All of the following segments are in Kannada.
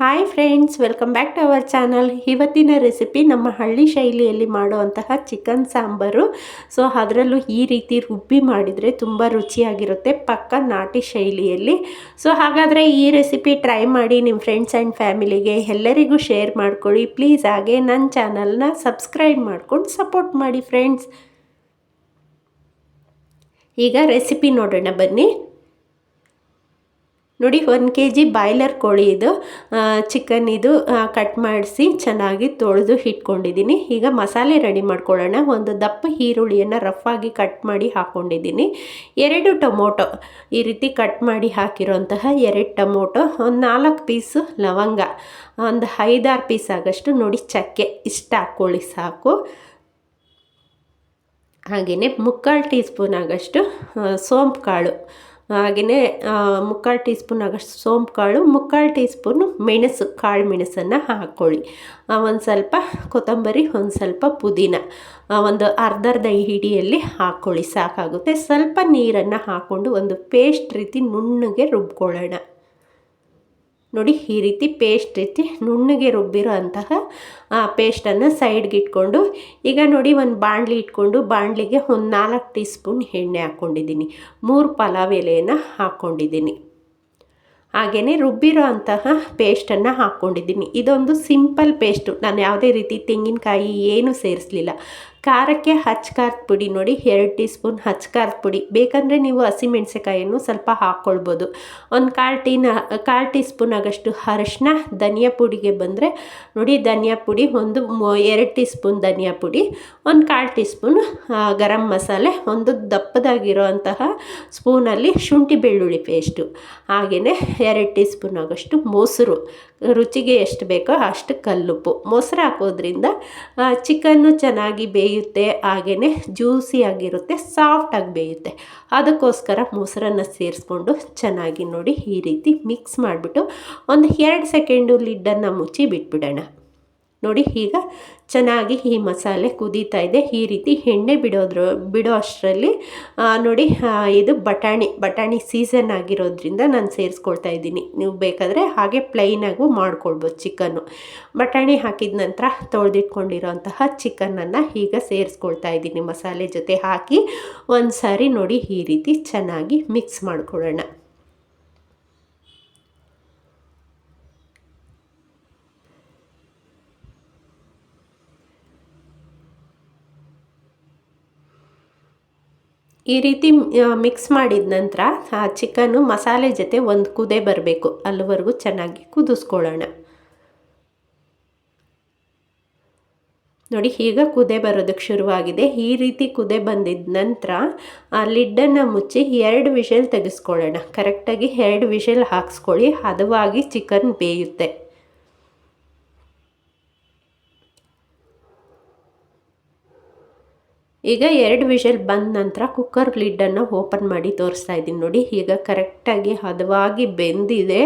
Hi friends welcome back to our channel ಇವತ್ತಿನ ರೆಸಿಪಿ ನಮ್ಮ ಹಳ್ಳಿ ಶೈಲಿಯಲ್ಲಿ ಮಾಡುವಂತಹ ಚಿಕನ್ ಸಾಂಬಾರು. ಸೊ ಅದರಲ್ಲೂ ಈ ರೀತಿ ರುಬ್ಬಿ ಮಾಡಿದರೆ ತುಂಬ ರುಚಿಯಾಗಿರುತ್ತೆ ಪಕ್ಕ ನಾಟಿ ಶೈಲಿಯಲ್ಲಿ. ಸೊ ಹಾಗಾದರೆ ಈ ರೆಸಿಪಿ ಟ್ರೈ ಮಾಡಿ ನಿಮ್ಮ ಫ್ರೆಂಡ್ಸ್ ಆ್ಯಂಡ್ ಫ್ಯಾಮಿಲಿಗೆ ಎಲ್ಲರಿಗೂ ಶೇರ್ ಮಾಡ್ಕೊಳ್ಳಿ. ಪ್ಲೀಸ್ ಹಾಗೆ ನನ್ನ ಚಾನಲ್ನ ಸಬ್ಸ್ಕ್ರೈಬ್ ಮಾಡ್ಕೊಂಡು ಸಪೋರ್ಟ್ ಮಾಡಿ ಫ್ರೆಂಡ್ಸ್ ಈಗ ರೆಸಿಪಿ ನೋಡೋಣ ಬನ್ನಿ. ನೋಡಿ, ಒಂದು ಕೆ ಜಿ ಬಾಯ್ಲರ್ ಕೋಳಿ ಇದು. ಚಿಕನ್ ಇದು ಕಟ್ ಮಾಡಿಸಿ ಚೆನ್ನಾಗಿ ತೊಳೆದು ಇಟ್ಕೊಂಡಿದ್ದೀನಿ ಈಗ ಮಸಾಲೆ ರೆಡಿ ಮಾಡ್ಕೊಳ್ಳೋಣ. ಒಂದು ದಪ್ಪ ಈರುಳ್ಳಿಯನ್ನು ರಫಾಗಿ ಕಟ್ ಮಾಡಿ ಹಾಕ್ಕೊಂಡಿದ್ದೀನಿ ಎರಡು ಟೊಮೊಟೊ ಈ ರೀತಿ ಕಟ್ ಮಾಡಿ ಹಾಕಿರೋಂತಹ ಎರಡು ಟೊಮೊಟೊ, ಒಂದು ನಾಲ್ಕು ಪೀಸು ಲವಂಗ, ಒಂದು ಐದಾರು ಪೀಸ್ ಆಗಷ್ಟು ನೋಡಿ ಚಕ್ಕೆ ಇಷ್ಟ ಹಾಕ್ಕೊಳ್ಳಿ ಸಾಕು. ಹಾಗೆಯೇ ಮುಕ್ಕಾಲು ಟೀ ಸ್ಪೂನ್ ಆಗಷ್ಟು ಸೋಂಪು ಕಾಳು ಹಾಗೆಯೇ ಮುಕ್ಕಾಲು ಟೀ ಸ್ಪೂನ್ ಆಗಷ್ಟು ಸೋಂಪು ಕಾಳು ಮುಕ್ಕಾಲು ಟೀ ಸ್ಪೂನು ಮೆಣಸು, ಕಾಳು ಮೆಣಸನ್ನು ಹಾಕ್ಕೊಳ್ಳಿ ಒಂದು ಸ್ವಲ್ಪ ಕೊತ್ತಂಬರಿ, ಒಂದು ಸ್ವಲ್ಪ ಪುದೀನ ಒಂದು ಅರ್ಧರ್ಧ ಹಿಡಿಯಲ್ಲಿ ಹಾಕ್ಕೊಳ್ಳಿ ಸಾಕಾಗುತ್ತೆ. ಸ್ವಲ್ಪ ನೀರನ್ನು ಹಾಕ್ಕೊಂಡು ಒಂದು ಪೇಸ್ಟ್ ರೀತಿ ನುಣ್ಣಗೆ ರುಬ್ಕೊಳ್ಳೋಣ. ನೋಡಿ ಈ ರೀತಿ ಪೇಸ್ಟ್ ರೀತಿ ನುಣ್ಣಗೆ ರುಬ್ಬಿರೋ ಅಂತಹ ಪೇಸ್ಟನ್ನು ಸೈಡ್ಗೆ ಇಟ್ಕೊಂಡು, ಈಗ ನೋಡಿ ಒಂದು ಬಾಣಲಿ ಇಟ್ಕೊಂಡು ಬಾಣಲಿಗೆ ಒಂದು ನಾಲ್ಕು ಟೀ ಸ್ಪೂನ್ ಎಣ್ಣೆ ಹಾಕ್ಕೊಂಡಿದ್ದೀನಿ ಮೂರು ಪಲಾವ್ ಎಲೆಯನ್ನು ಹಾಕ್ಕೊಂಡಿದ್ದೀನಿ ಹಾಗೆಯೇ ರುಬ್ಬಿರೋ ಅಂತಹ ಪೇಸ್ಟನ್ನು ಹಾಕ್ಕೊಂಡಿದ್ದೀನಿ ಇದೊಂದು ಸಿಂಪಲ್ ಪೇಸ್ಟು ನಾನು ಯಾವುದೇ ರೀತಿ ತೆಂಗಿನಕಾಯಿ ಏನೂ ಸೇರಿಸಲಿಲ್ಲ. ಖಾರಕ್ಕೆ ಹಚ್ಕಾರದ ಪುಡಿ ನೋಡಿ, ಎರಡು ಟೀ ಸ್ಪೂನ್ ಹಚ್ ಖಾರದ ಪುಡಿ. ಬೇಕಂದರೆ ನೀವು ಹಸಿಮೆಣಸಿಕಾಯನ್ನು ಸ್ವಲ್ಪ ಹಾಕ್ಕೊಳ್ಬೋದು ಒಂದು ಕಾಲು ಟೀನ, ಕಾಲು ಟೀ ಸ್ಪೂನ್ ಆಗಷ್ಟು ಅರಶಿನ, ಧನಿಯಾ ಪುಡಿಗೆ ಬಂದರೆ ನೋಡಿ ಧನಿಯಾ ಪುಡಿ, ಒಂದು ಎರಡು ಟೀ ಸ್ಪೂನ್ ಧನಿಯಾ ಪುಡಿ, ಒಂದು ಕಾಲು ಟೀ ಸ್ಪೂನ್ ಗರಂ ಮಸಾಲೆ, ಒಂದು ದಪ್ಪದಾಗಿರೋ ಅಂತಹ ಸ್ಪೂನಲ್ಲಿ ಶುಂಠಿ ಬೆಳ್ಳುಳ್ಳಿ ಪೇಸ್ಟು. ಹಾಗೆಯೇ ಎರಡು ಟೀ ಸ್ಪೂನ್ ಆಗೋಷ್ಟು ಮೊಸರು. ರುಚಿಗೆ ಎಷ್ಟು ಬೇಕೋ ಅಷ್ಟು ಕಲ್ಲುಪ್ಪು. ಮೊಸರು ಹಾಕೋದ್ರಿಂದ ಚಿಕನ್ನು ಚೆನ್ನಾಗಿ ಬೇಯುತ್ತೆ ಹಾಗೆಯೇ ಜ್ಯೂಸಿಯಾಗಿರುತ್ತೆ ಸಾಫ್ಟಾಗಿ ಬೇಯುತ್ತೆ. ಅದಕ್ಕೋಸ್ಕರ ಮೊಸರನ್ನು ಸೇರಿಸ್ಕೊಂಡು ಚೆನ್ನಾಗಿ ನೋಡಿ ಈ ರೀತಿ ಮಿಕ್ಸ್ ಮಾಡಿಬಿಟ್ಟು ಒಂದು ಎರಡು ಸೆಕೆಂಡು ಲಿಡ್ಡನ್ನು ಮುಚ್ಚಿ ಬಿಟ್ಬಿಡೋಣ. ನೋಡಿ, ಈಗ ಚೆನ್ನಾಗಿ ಈ ಮಸಾಲೆ ಕುದೀತಾ ಇದೆ. ಈ ರೀತಿ ಎಣ್ಣೆ ಬಿಡೋದ್ರು, ಬಿಡೋ ಅಷ್ಟರಲ್ಲಿ ನೋಡಿ ಇದು ಬಟಾಣಿ ಬಟಾಣಿ ಸೀಸನ್ ಆಗಿರೋದ್ರಿಂದ ನಾನು ಸೇರಿಸ್ಕೊಳ್ತಾ ಇದ್ದೀನಿ. ನೀವು ಬೇಕಾದರೆ ಹಾಗೆ ಪ್ಲೈನಾಗೂ ಮಾಡ್ಕೊಳ್ಬೋದು ಚಿಕನ್ನು. ಬಟಾಣಿ ಹಾಕಿದ ನಂತರ ತೊಳೆದಿಟ್ಕೊಂಡಿರೋಂತಹ ಚಿಕನನ್ನು ಈಗ ಸೇರಿಸ್ಕೊಳ್ತಾ ಇದ್ದೀನಿ ಮಸಾಲೆ ಜೊತೆ ಹಾಕಿ. ಒಂದು ಸಾರಿ ನೋಡಿ, ಈ ರೀತಿ ಚೆನ್ನಾಗಿ ಮಿಕ್ಸ್ ಮಾಡ್ಕೊಳ್ಳೋಣ. ಈ ರೀತಿ ಮಿಕ್ಸ್ ಮಾಡಿದ ನಂತರ, ಆ ಚಿಕನ್ನು ಮಸಾಲೆ ಜೊತೆ ಒಂದು ಕುದೆ ಬರಬೇಕು. ಅಲ್ಲಿವರೆಗೂ ಚೆನ್ನಾಗಿ ಕುದಿಸ್ಕೊಳ್ಳೋಣ. ನೋಡಿ, ಈಗ ಕುದೆ ಬರೋದಕ್ಕೆ ಶುರುವಾಗಿದೆ. ಈ ರೀತಿ ಕುದೆ ಬಂದಿದ ನಂತರ, ಆ ಲಿಡ್ಡನ್ನು ಮುಚ್ಚಿ ಎರಡು ವಿಷಲ್ ತೆಗೆಸ್ಕೊಳ್ಳೋಣ. ಕರೆಕ್ಟಾಗಿ ಎರಡು ವಿಷಲ್ ಹಾಕ್ಸ್ಕೊಳ್ಳಿ. ಹದವಾಗಿ ಚಿಕನ್ ಬೇಯುತ್ತೆ. ಈಗ ಎರಡು ವಿಷಲ್ ಬಂದ ನಂತರ ಕುಕ್ಕರ್ ಲಿಡ್ಡನ್ನು ಓಪನ್ ಮಾಡಿ ತೋರಿಸ್ತಾ ಇದ್ದೀನಿ ನೋಡಿ. ಈಗ ಕರೆಕ್ಟಾಗಿ ಹದವಾಗಿ ಬೆಂದಿದೆ.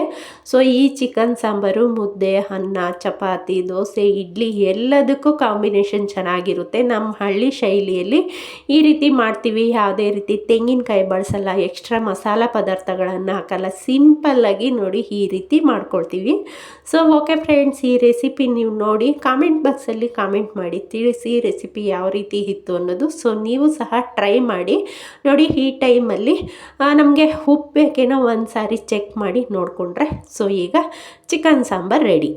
ಸೊ ಈ ಚಿಕನ್ ಸಾಂಬಾರು, ಮುದ್ದೆ, ಅನ್ನ, ಚಪಾತಿ, ದೋಸೆ, ಇಡ್ಲಿ ಎಲ್ಲದಕ್ಕೂ ಕಾಂಬಿನೇಷನ್ ಚೆನ್ನಾಗಿರುತ್ತೆ. ನಮ್ಮ ಹಳ್ಳಿ ಶೈಲಿಯಲ್ಲಿ ಈ ರೀತಿ ಮಾಡ್ತೀವಿ. ಯಾವುದೇ ರೀತಿ ತೆಂಗಿನಕಾಯಿ ಬಳಸಲ್ಲ. ಎಕ್ಸ್ಟ್ರಾ ಮಸಾಲ ಪದಾರ್ಥಗಳನ್ನು ಹಾಕಲ್ಲ. ಸಿಂಪಲ್ಲಾಗಿ ನೋಡಿ ಈ ರೀತಿ ಮಾಡ್ಕೊಳ್ತೀವಿ. ಸೊ ಓಕೆ ಫ್ರೆಂಡ್ಸ್ ಈ ರೆಸಿಪಿ ನೀವು ನೋಡಿ ಕಾಮೆಂಟ್ ಬಾಕ್ಸಲ್ಲಿ ಕಾಮೆಂಟ್ ಮಾಡಿ ತಿಳಿಸಿ ರೆಸಿಪಿ ಯಾವ ರೀತಿ ಇತ್ತು ಅನ್ನೋದು ಸೊ ನೀವು ಸಹ ಟ್ರೈ ಮಾಡಿ. ನೋಡಿ, ಈ ಟೈಮಲ್ಲಿ ನಮಗೆ ಉಪ್ಪು ಬೇಕೇನೋ ಒಂದು ಸಾರಿ ಚೆಕ್ ಮಾಡಿ ನೋಡಿಕೊಂಡ್ರೆ. ಸೊ ಈಗ ಚಿಕನ್ ಸಾಂಬಾರು ರೆಡಿ